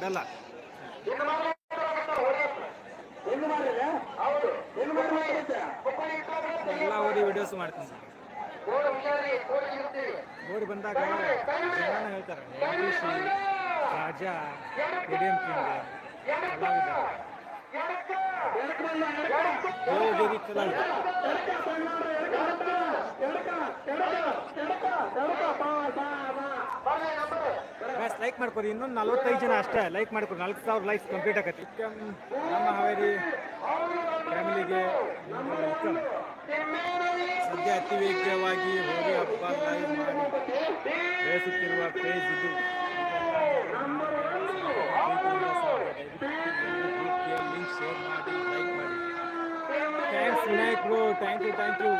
ಬಿಡಲ್ಲ. ಎಲ್ಲ ಓದಿ ವಿಡಿಯೋಸ್ ಮಾಡ್ತೀನಿ. ಸರ್ ಓಡಿ ಬಂದಾಗ ಜನ ಹೇಳ್ತಾರೆ. ರಾಜ ಎಡಿಎಂ ದೇವಗಿರಿ ಬಸ್ ಲೈಕ್ ಮಾಡ್ಕೊರಿ ಇನ್ನೊಂದು ನಲ್ವತ್ತೈದು ಜನ ಅಷ್ಟೇ. ಲೈಕ್ ಮಾಡ್ಕೊರಿ ನಾಲ್ಕು ಸಾವಿರ ಲೈಕ್ಸ್ ಕಂಪ್ಲೀಟ್ ಆಗತ್ತೆ. ನಮ್ಮ ಹಾವೇರಿ, ಫ್ಯಾಮಿಲಿಗೆ ಸದ್ಯ ಅತಿ ವೇಗವಾಗಿ ಹೋಗಿ ಹಬ್ಬ ಲೈವ್ ಮಾಡಿ ಬೆಳೆಸುತ್ತಿರುವ ಪೇಜ್ ಇದು. ಲಿಂಕ್ ಶೇರ್ ಮಾಡಿ ಲೈಕ್ ಮಾಡಿ thank you thank you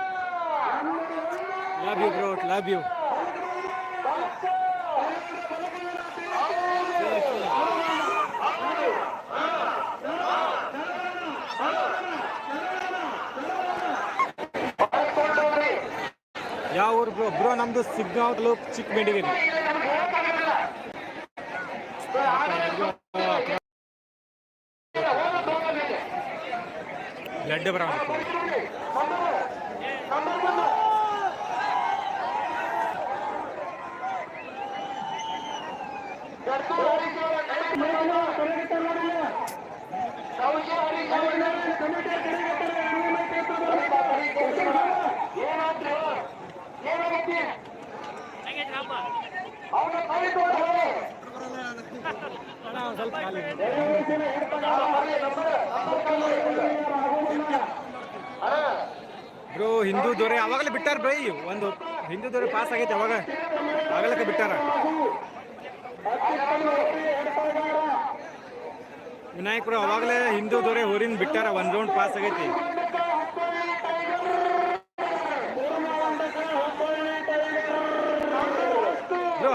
love you bro love you ಯಾವ ಊರು ಬ್ರೋ ಬ್ರೋ ನಮ್ದು ಸಿಗ್ಗಾಂವ್ ತಾಲೂಕ್ ಚಿಕ್ಕಮೆಂಡಿಗೆ ಬ್ಲಡ್ ಬರ ಬ್ರೋ, ಹಿಂದೂ ದೊರೆ ಅವಾಗಲೇ ಬಿಟ್ಟಾರ ಬೈ ಒಂದು ಹಿಂದೂ ದೊರೆ ಪಾಸ್ ಆಗೈತೆ ಅವಾಗ. ಆಗಲಕ್ಕೆ ಬಿಟ್ಟಾರ? ವಿನಾಯಕರು ಅವಾಗಲೇ ಹಿಂದೂ ದೊರೆ ಊರಿಂದ ಬಿಟ್ಟಾರ? ಒಂದ್ ರೌಂಡ್ ಪಾಸ್ ಆಗೈತಿ.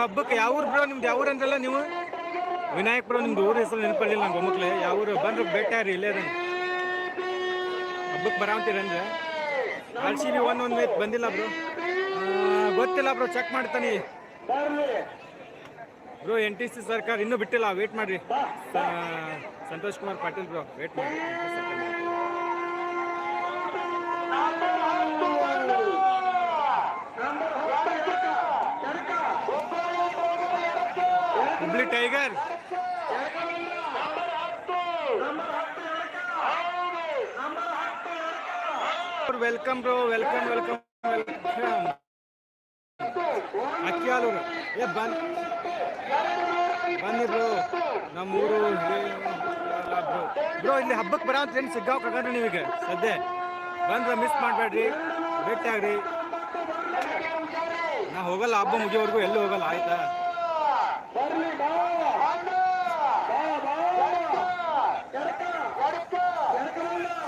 ಹಬ್ಬಕ್ಕೆ ಯಾವ ಊರು ಬ್ರೋ ನಿಮ್ದು? ಯಾವ ಊರು ಅಂದ್ರಲ್ಲ ನೀವು? ವಿನಾಯಕ್ ಬ್ರೋ, ನಿಮ್ದು ಊರ ಹೆಸರು ನೆನಪಳ್ಳಿಲ್ಲ ನಂಗೆ ಒಮ್ಮಕ್ಲೆ. ಯಾವ ಊರು? ಬಂದ್ರೆ ಬೆಟ್ಟಾರಿ ಇಲ್ಲೇ ಅದನ್ನು ಹಬ್ಬಕ್ಕೆ ಬರಾಂತೀರಂದ್ರೆ ಅಂದ್ರೆ? ಬಿ ಒನ್ ಒಂದು ಬಂದಿಲ್ಲ ಬ್ರೋ. ಗೊತ್ತಿಲ್ಲ ಬ್ರೋ ಚೆಕ್ ಮಾಡ್ತಾನೆ. ಬ್ರೋ ಎನ್ ಟಿ ಸಿ ಸರ್ಕಾರ ಇನ್ನೂ ಬಿಟ್ಟಿಲ್ಲ. ವೇಟ್ ಮಾಡಿರಿ. ಸಂತೋಷ್ ಕುಮಾರ್ ಪಾಟೀಲ್ ಬ್ರೋ ವೇಟ್ ಮಾಡಿ Hubli tiger welcome bro welcome welcome welcome Akkialur. ಏ, ಬನ್ ಬನ್ನಿ ಬ್ರೋ ನಮ್ಮೂರು ಬ್ರೋ ಇಲ್ಲಿ ಹಬ್ಬಕ್ಕೆ ಬರೋ ಅಂತ ಏನು ಸಿಗ್ಗಾವ್ ನೀವೀಗ? ಸದ್ಯ. ಬಂದ್ರೆ ಮಿಸ್ ಮಾಡಬೇಡ್ರಿ. ಭೇಟಿ ಆಗ್ರಿ. ನಾ ಹೋಗಲ್ಲ, ಹಬ್ಬ ಮುಗಿಯೋವರೆಗೂ ಎಲ್ಲೂ ಹೋಗಲ್ಲ, ಆಯ್ತಾ?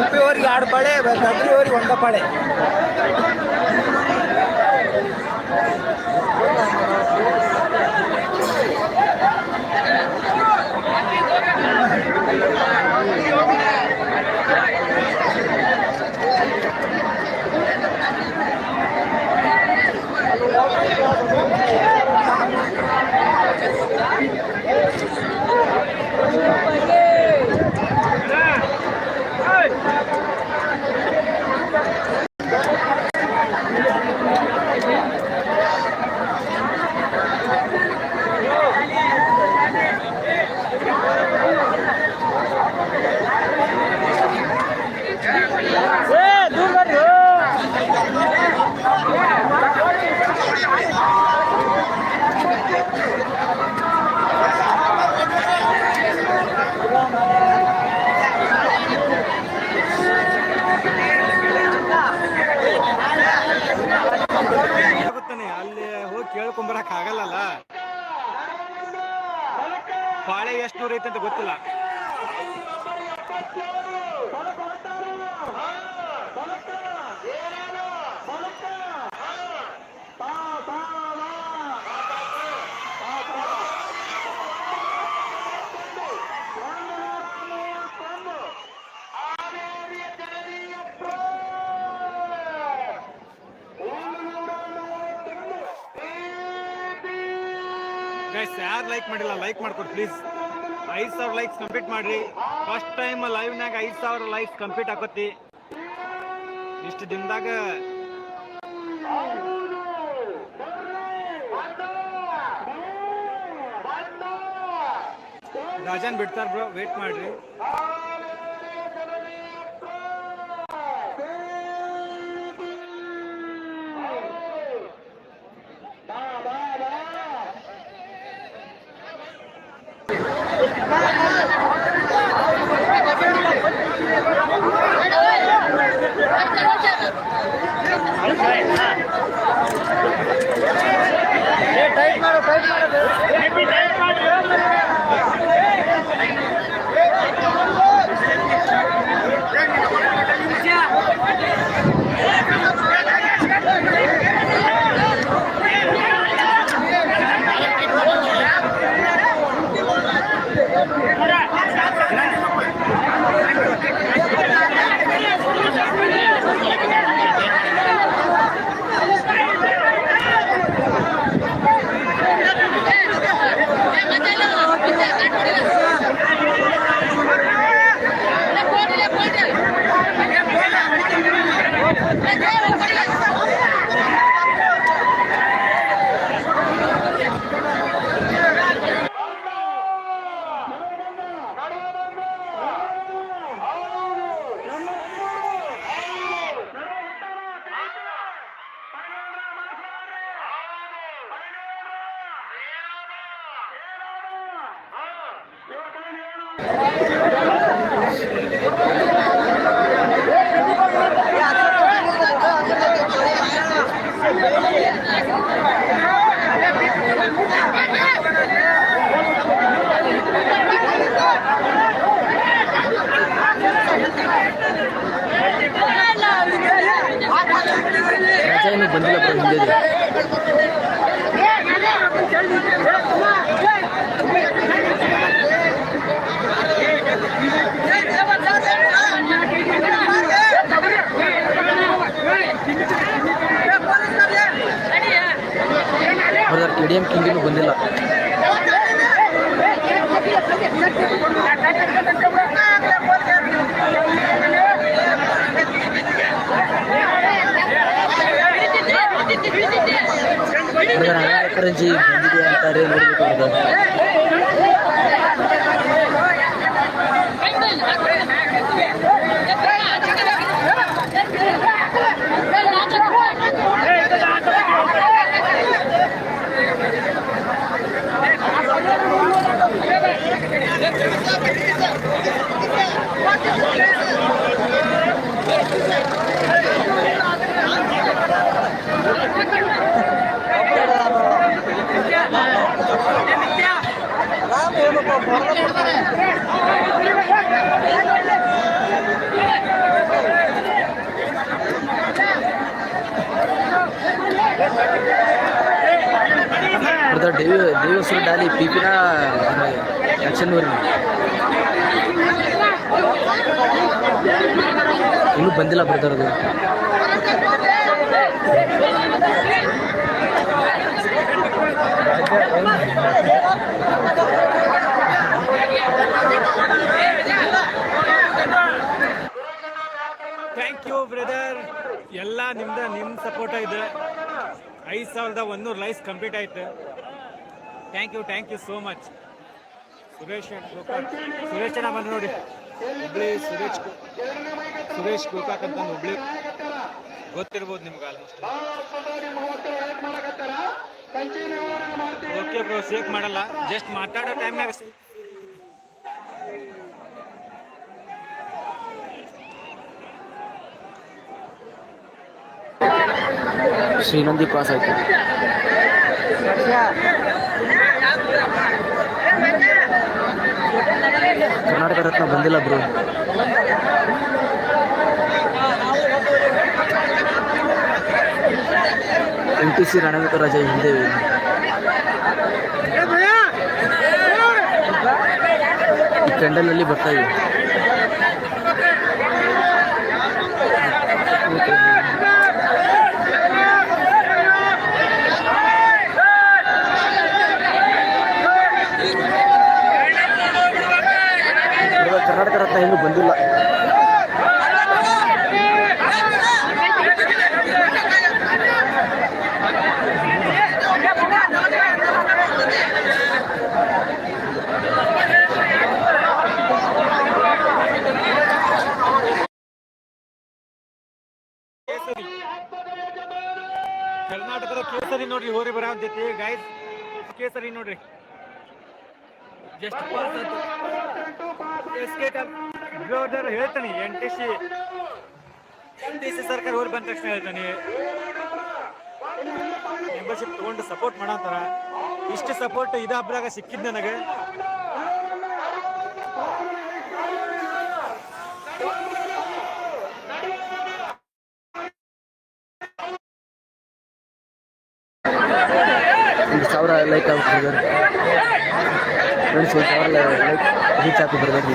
ಉಪ್ಪಿಯವರಿಗೆ ಆರು ಪಾಳೆ ಕದ್ರಿಯವರಿಗೆ ಒಂದ ಪಾಳೆ ಕೇಳ್ಕೊಂಬರಕ್ ಆಗಲ್ಲಲ್ಲ? ಪಾಳೆ ಎಷ್ಟು ದೂರ ಐತೆ ಅಂತ ಗೊತ್ತಿಲ್ಲ. ಗೈಸ್ ಯಾರು ಲೈಕ್ ಮಾಡಿಲ್ಲ ಲೈಕ್ ಮಾಡ್ಕೊಡಿ ಪ್ಲೀಸ್ ಐದು ಸಾವಿರ ಲೈಕ್ಸ್ ಕಂಪ್ಲೀಟ್ ಮಾಡ್ರಿ. ಫಸ್ಟ್ ಟೈಮ್ ಲೈವ್ನಾಗ ಐದು ಸಾವಿರ ಲೈಕ್ಸ್ ಕಂಪ್ಲೀಟ್ ಆಕತಿ. ಇಷ್ಟು ದಿನದಾಗ ರಾಜನ್ ಬಿಡ್ತಾರ ಬ್ರೋ ವೇಟ್ ಮಾಡ್ರಿ. ಟೈಟ್ ಮಾಡು ಟೈಟ್ ಮಾಡು ಬಂದಿಲ್ಲ Karena kerja di. ಬ್ರದರ್ ದೇವಿ ದೇವಸ್ವರ ಡಾಲಿ ಪಿಪಿನ ಆಕ್ಷನ್ ಇನ್ನೂ ಬಂದಿಲ್ಲ ಬ್ರದರ್ ಅದು. ಥ್ಯಾಂಕ್ ಯು ಬ್ರದರ್ ಎಲ್ಲ ನಿಮ್ದ ನಿಮ್ಮ ಸಪೋರ್ಟ್ ಇದೆ ಐದು ಸಾವಿರದ ಒಂದೂರು ಲೈಫ್ ಕಂಪ್ಲೀಟ್ ಆಯ್ತು. Thank you thank you so much Suresh Suresh ಅಣ್ಣ ಬಂದು ನೋಡಿ. ಹುಬ್ಳಿ ಸುರೇಶ್ ಸುರೇಶ್ ಗೋಕಾಕ್ ಅಂತ ಹುಬ್ಳಿ. ಗೊತ್ತಿರ್ಬೋದು ನಿಮ್ಗೆ ಆಲ್ಮೋಸ್ಟ್ ಓಕೆ ಬ್ರೋ ಮಾಡಲ್ಲ. ಜಸ್ಟ್ ಮಾತಾಡೋ ಟೈಮ್ನಾಗ ಶ್ರೀನಂದಿ ಪಾಸ್ ಆಯ್ತು. ಕರ್ನಾಟಕ ರತ್ನ ಬಂದಿಲ್ಲ ಬ್ರೋ. ಎಂ ಟಿ ಸಿ ರಣವಿಕ ರಾಜ ಹಿಂದೆ ಈ ಬರ್ತಾ ಇದೆ ಇವಾಗ ಕರ್ನಾಟಕ ರತ್ನ ಇನ್ನೂ ಬಂದಿಲ್ಲ ಕೇಸರಿ ಕರ್ನಾಟಕದ ಕೇಸರಿ ನೋಡ್ರಿ, ಹೋರಿ ಬರ ಜೊತೆ ಗೈಸ್ ಕೇಸರಿ ನೋಡ್ರಿ. ಜಸ್ಟ್ ಪಾಸ್ ಹೇಳ್ತಾನೆ N T C N T C ಸರ್ಕಾರ ಹೋರಿ ಬಂದ ತಕ್ಷಣ ಹೇಳ್ತಾನೆ. ಮೆಂಬರ್ಶಿಪ್ ತಗೊಂಡು ಸಪೋರ್ಟ್ ಮಾಡಂತಾರ ಇಷ್ಟು ಸಪೋರ್ಟ್ ಇದಾಬ್ರಾಗ ಸಿಕ್ಕಿದ್ದು ಸಿಕ್ಕಿದ್ ನನಗೆ. ಸಾವಿರ ಲೈಕ್ ಆಗ್ತಿದ್ದಾರೆ ಫ್ರೆಂಡ್ಸ್ ಒಂದು ಸಾವಿರ ಲೈಕ್ ರೀಚ್ ಆಗ್ಬಿಟ್ಟು ಬರ್ಬೇಕು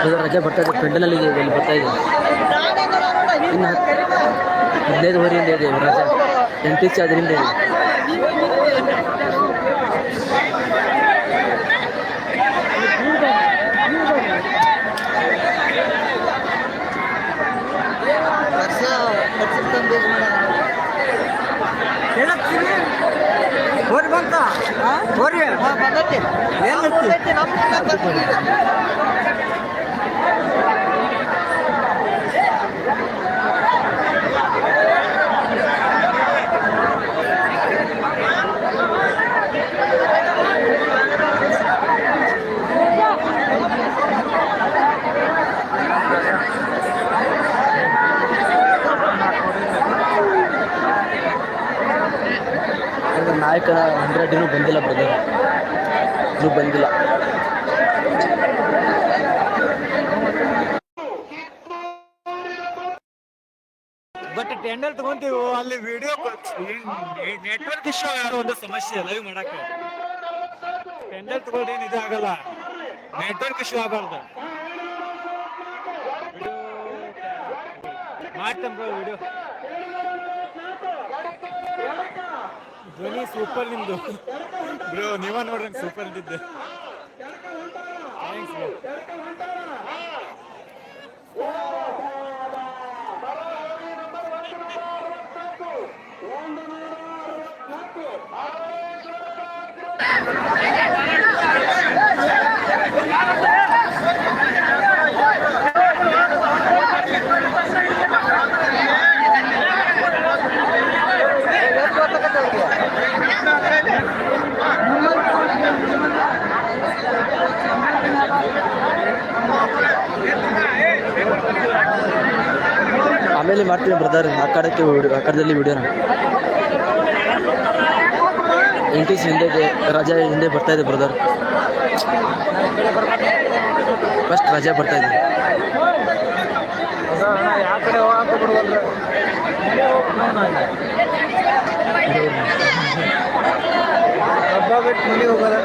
ಇದು ರಜೆ ಬರ್ತಾ ಇದೆ ಪೆಂಡಲಲ್ಲಿ ಇದೆ, ಇಲ್ಲಿ ಬರ್ತಾ ಇದೆ. ಇನ್ನು ಹದಿನೈದು ವರೆಯಿಂದ ಇದೆ ರಜೆ ಎಂಟು ಅದರಿಂದ ಇದೆ ಹೋರಿ ಬಂತ ಹೋರಿ ಬಂದೈತಿ ಈಗ ನಾಯಕನ ಹಂಡ್ರೆಡ್ ಇನ್ನೂ ಬಂದಿಲ್ಲ ಬ್ರದರ್ ಬಂದಿಲ್ಲ. ಬಟ್ ಟೆಂಡರ್ ತಗೊಂತೀವಿ ಅಲ್ಲಿ ವಿಡಿಯೋ ನೆಟ್ವರ್ಕ್ ಇಶ್ಯೂ ಯಾರೋ ಒಂದು ಸಮಸ್ಯೆ ಲೈವ್ ಮಾಡಕ್ಕೆ. ಟೆಂಡರ್ ತಗೊಂಡು ಏನು ಇದಾಗಲ್ಲ ನೆಟ್ವರ್ಕ್ ಇಶ್ಯೂ ಆಗಬಾರ್ದು. ಮಾಡ್ತೇನೆ ಬ್ರೋ ವಿಡಿಯೋ ಧ್ವನಿ ಸೂಪರ್ ನಿಮ್ದು. ಬ್ರೋ ನೀವ ನೋಡ್ರಿ ಸೂಪರ್ ಇದ್ದಿದ್ದೆ ಥ್ಯಾಂಕ್ಸ್ ಬ್ರೋ ಆಮೇಲೆ ಮಾಡ್ತೀನಿ ಬ್ರದರ್, ಆ ವಿಡಿಯೋ, ಆ ಕಡದಲ್ಲಿ ವಿಡಿಯೋನ. ಎನ್ ಟಿ ಸಿ ಹಿಂದೆ ರಜೆ ಹಿಂದೆ ಬರ್ತಾ ಇದೆ ಬ್ರದರ್. ಫಸ್ಟ್ ರಜಾ ಬರ್ತಾ ಇದೆ. ಕಡೆ ಹಬ್ಬ ಬಿಟ್ಟು ಮನೆಗೆ ಹೋಗೋದ?